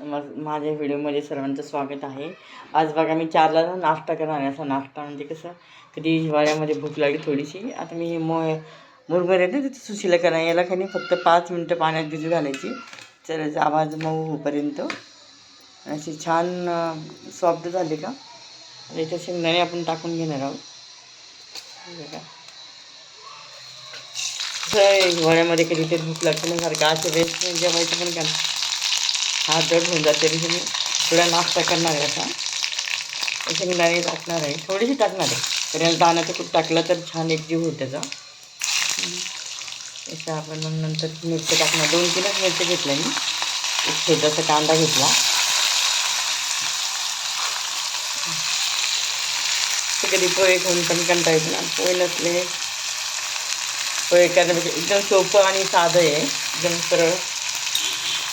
मग माझ्या व्हिडिओमध्ये सर्वांचं स्वागत आहे. आज बघा मी चारला ना नाश्ता करणार आहे. असा नाश्ता म्हणजे कसं कधी हिवाळ्यामध्ये भूक लागली थोडीशी. आता मी हे मो मुरमुरे येते तिथे सुशीला करा याला खाली फक्त पाच मिनटं पाण्यात भिजू घालायची. तर आवाज मऊ होईपर्यंत. अशी छान सॉफ्ट झाली का? याच्या शेंगदाणे आपण टाकून घेणार आहोत. हे बघा. कसं आहे, हिवाळ्यामध्ये भूक लागते ना सारखं. असे वेस्ट म्हणजे जेवायचं पण का हात जड होऊन जाते म्हणजे मी थोडा नाश्ता करणार आहे असा शेंगदाणे टाकणार आहे. थोडीशी टाकणार आहे. तर याला दाण्याचं कूट टाकलं तर छान एक जीव होईल त्याचा. असं आपण मग नंतर मिरची टाकणार. दोन तीनच मिरची घेतल्या मी. एक छोटासा कांदा घेतला. ते कधी पोहे खाऊन पण कंटा येत ना. पोहे नसले पोहे करण्यापेक्षा एकदम सोपं आणि साधं आहे. एकदम सरळ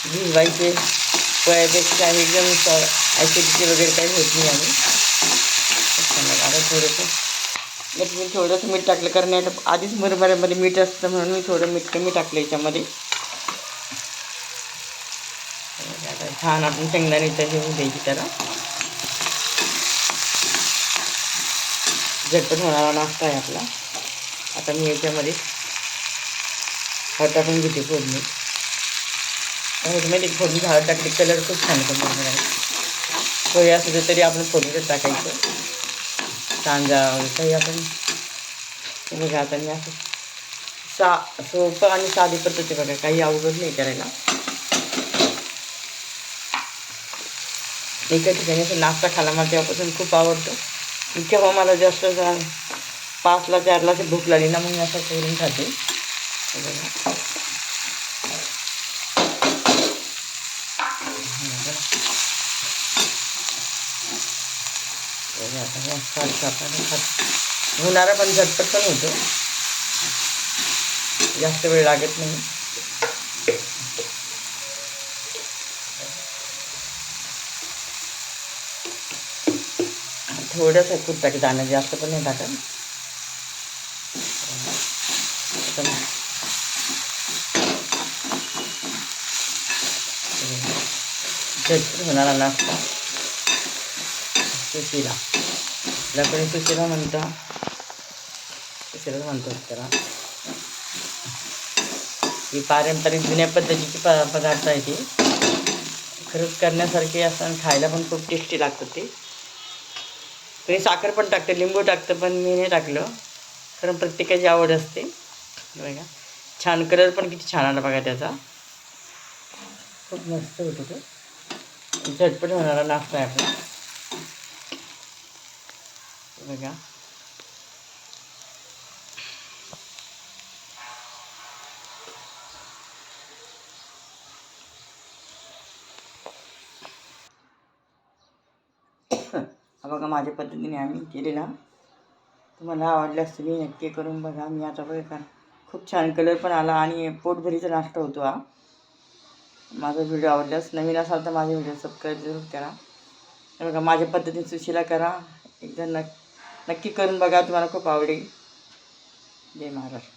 भिजवायचे. पोह्यापेक्षा एकदम ॲसिडिटी वगैरे काही होत नाही आणि. आता थोडंसं मग मी थोडंसं मीठ टाकलं कारण यात आधीच मुरमऱ्यामध्ये मीठ असतं म्हणून मी थोडं मीठ कमी टाकलं याच्यामध्ये. आता छान आपण शेंगदाण्याचं हे होऊ द्यायची त्याला. झटपट होणारा नाश्ता आहे आपला. आता मी याच्यामध्ये हळद टाकून घेते फोडणी. हळदमध्ये फोडणी हळद टाकली कलर खूप छान येतो मुरमुऱ्याला पोहे असलं तरी आपण फोडणीच टाकायचं. कांदा काही आपण बघा आता मी असं सा सोपं आणि साधी पद्धती बघा काही अवघड नाही करायला. एका ठिकाणी असं नाश्ता खायला मला तेव्हापासून खूप आवडतो. तेव्हा मला जास्त पाचला चारला ते भूक लागली ना मग मी असं करून खाते. बघा. हे बघा. आता हे आपण होणारा पण झटपट पण होतो जास्त वेळ लागत नाही थोडंसं खूप टाकी दाणं जास्त पण नाही टाकत झटपट होणारा नाश्ता सुशिला त्याला सुशिला म्हणता सुशिला म्हणतो त्याला. ही पारंपरिक जुन्या पद्धतीची प पदार्थ आहे ती. खरंच करण्यासारखी असं आणि खायला पण खूप टेस्टी लागतं ते. कोणी साखर पण टाकते लिंबू टाकतं पण मी नाही टाकलं. कारण प्रत्येकाची आवड असते. बघा. छान कलर पण किती छान आला बघा त्याचा. खूप मस्त होतो तो. झटपट होणारा नाश्ता आहे आपला. बघा हा बघा माझ्या पद्धतीने आम्ही केलेला तुम्हाला आवडल्यास तुम्ही नक्की करून बघा मी आता बघा खूप छान कलर पण आला आणि पोटभरीचा नाश्ता होतो हा. माझा व्हिडिओ आवडल्यास नवीन असाल तर माझे व्हिडिओ सबस्क्राईब जरूर करा बघा माझ्या पद्धतीने सुशिला करा. एकदा नक् नक्की करून बघा तुम्हाला खूप आवडेल. जय महाराष्ट्र.